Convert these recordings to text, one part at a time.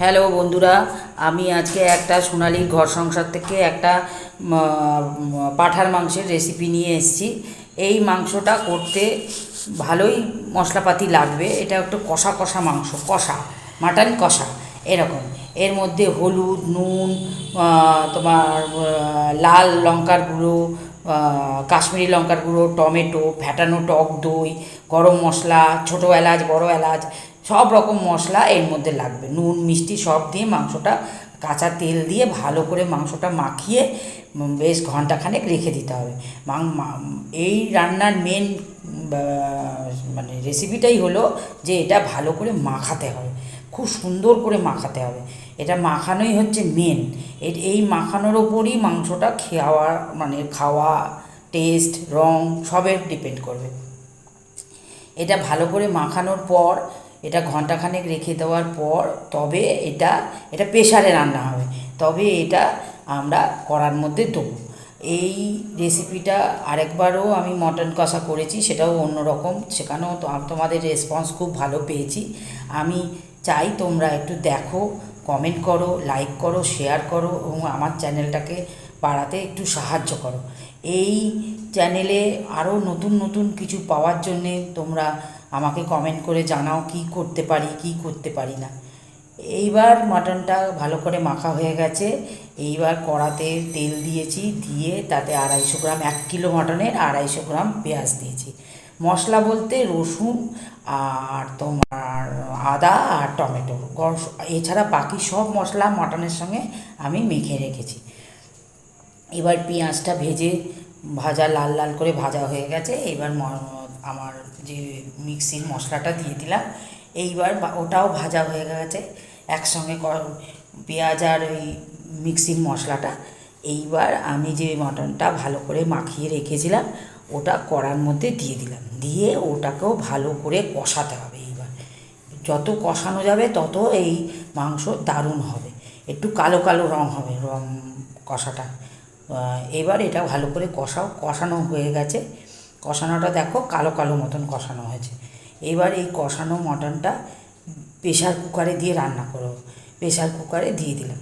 Hello বন্ধুরা, আমি আজকে একটা সোনালির ঘর সংসার থেকে একটা পাঁঠার মাংসের রেসিপি নিয়ে এসেছি। এই মাংসটা করতে ভালোই মশলাপাতি লাগবে। এটা একটু কষা কষা মাংস, কষা, মাটন কষা, এরকম। এর মধ্যে হলুদ, নুন তোমার লাল লঙ্কার গুঁড়ো কাশ্মীরি লঙ্কার গুঁড়ো, টমেটো ফ্যাটানো টক দই, গরম মশলা, ছোটো এলাচ, বড় এলাচ সব রকম মশলা এর মধ্যে লাগবে। নুন, মিষ্টি সব দিয়ে মাংসটা কাঁচা তেল দিয়ে ভালো করে মাংসটা মাখিয়ে বেশ ঘন্টাখানেক রেখে দিতে হবে। এই রান্নার মেন মানে রেসিপিটাই হলো যে এটা ভালো করে মাখাতে হবে। খুব সুন্দর করে মাখাতে হবে। এটা মাখানোই হচ্ছে মেন এই মাখানোর ওপরই মাংসটা খাওয়া মানে খাওয়া টেস্ট রং সবের ডিপেন্ড করবে। এটা ভালো করে মাখানোর পর এটা ঘন্টাখানেক রেখে দেওয়ার পর তবে এটা এটা প্রেশারে রান্না হবে। তবে এটা আমরা করার মধ্যে দেবো। এই রেসিপিটা আরেকবারও আমি মটন কষা করেছি, সেটাও অন্যরকম। সেখানেও তোমাদের রেসপন্স খুব ভালো পেয়েছি। আমি চাই তোমরা একটু দেখো কমেন্ট করো লাইক করো শেয়ার করো এবং আমার চ্যানেলটাকে বাড়াতে একটু সাহায্য করো। এই চ্যানেলে আরও নতুন নতুন কিছু পাওয়ার জন্যে তোমরা আমাকে কমেন্ট করে জানাও কি করতে পারি, কি করতে পারি না। এইবার মাটনটা ভালো করে মাখা হয়ে গেছে। এইবার কড়াতে তেল দিয়েছি, দিয়ে তাতে আড়াইশো গ্রাম, এক কিলো মাটনের আড়াইশো গ্রাম পেঁয়াজ দিয়েছি। মশলা বলতে রসুন আর তোমার আদা আর টমেটো। এছাড়া বাকি সব মশলা মাটনের সঙ্গে আমি মেখে রেখেছি। এবার পেঁয়াজটা ভেজে ভাজা লাল লাল করে ভাজা হয়ে গেছে। এবার আমার যে মিক্সির মশলাটা দিয়ে দিলাম। এইবার ওটাও ভাজা হয়ে গেছে। একসঙ্গে পেঁয়াজ আর ওই মিক্সির মশলাটা। এইবার আমি যে মটনটা ভালো করে মাখিয়ে রেখেছিলাম ওটা কড়ার মধ্যে দিয়ে দিলাম। দিয়ে ওটাকেও ভালো করে কষাতে হবে এইবার। যত কষানো যাবে তত এই মাংস দারুণ হবে। একটু কালো কালো রং হবে, রং কষাটা। এবার এটা ভালো করে কষাও, কষানো হয়ে গেছে। কষানোটা দেখো কালো কালো মতন কষানো হয়েছে। এবার এই কষানো মটনটা প্রেশার কুকারে দিয়ে রান্না করো। প্রেশার কুকারে দিয়ে দিলাম।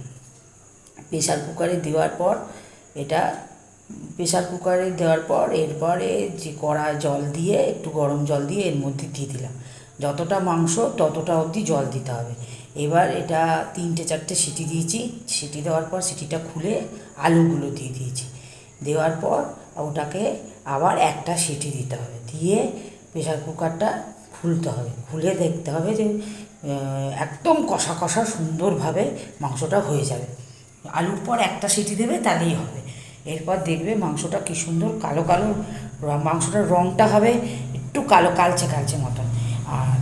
প্রেশার কুকারে দেওয়ার পর এটা প্রেশার কুকারে দেওয়ার পর, এরপরে যে কড়া জল দিয়ে, একটু গরম জল দিয়ে এর মধ্যে দিয়ে দিলাম। যতটা মাংস, ততটা অবধি জল দিতে হবে। এবার এটা তিনটে, চারটে সিটি দিয়েছি। সিটি দেওয়ার পর সিটিটা খুলে আলুগুলো দিয়ে দিয়েছি। দেওয়ার পর ওটাকে আবার একটা সিটি দিতে হবে। দিয়ে প্রেশার কুকারটা খুলতে হবে। খুলে দেখতে হবে যে একদম কষা কষা সুন্দরভাবে মাংসটা হয়ে যাবে। আলুর পর একটা সিটি দেবে, তাহলেই হবে। এরপর দেখবে মাংসটা কী সুন্দর কালো কালো মাংসটার রঙটা হবে একটু কালো কালচে কালচে মতন। আর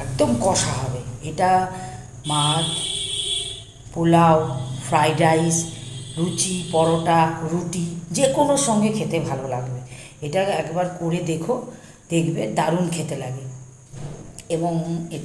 একদম কষা হবে। এটা মাছ, পোলাও, ফ্রাইড রাইস লুচি পরোটা, রুটি যে কোনো সঙ্গে খেতে ভালো লাগবে। এটা একবার করে দেখো, দেখবে দারুণ খেতে লাগে। এবং এটা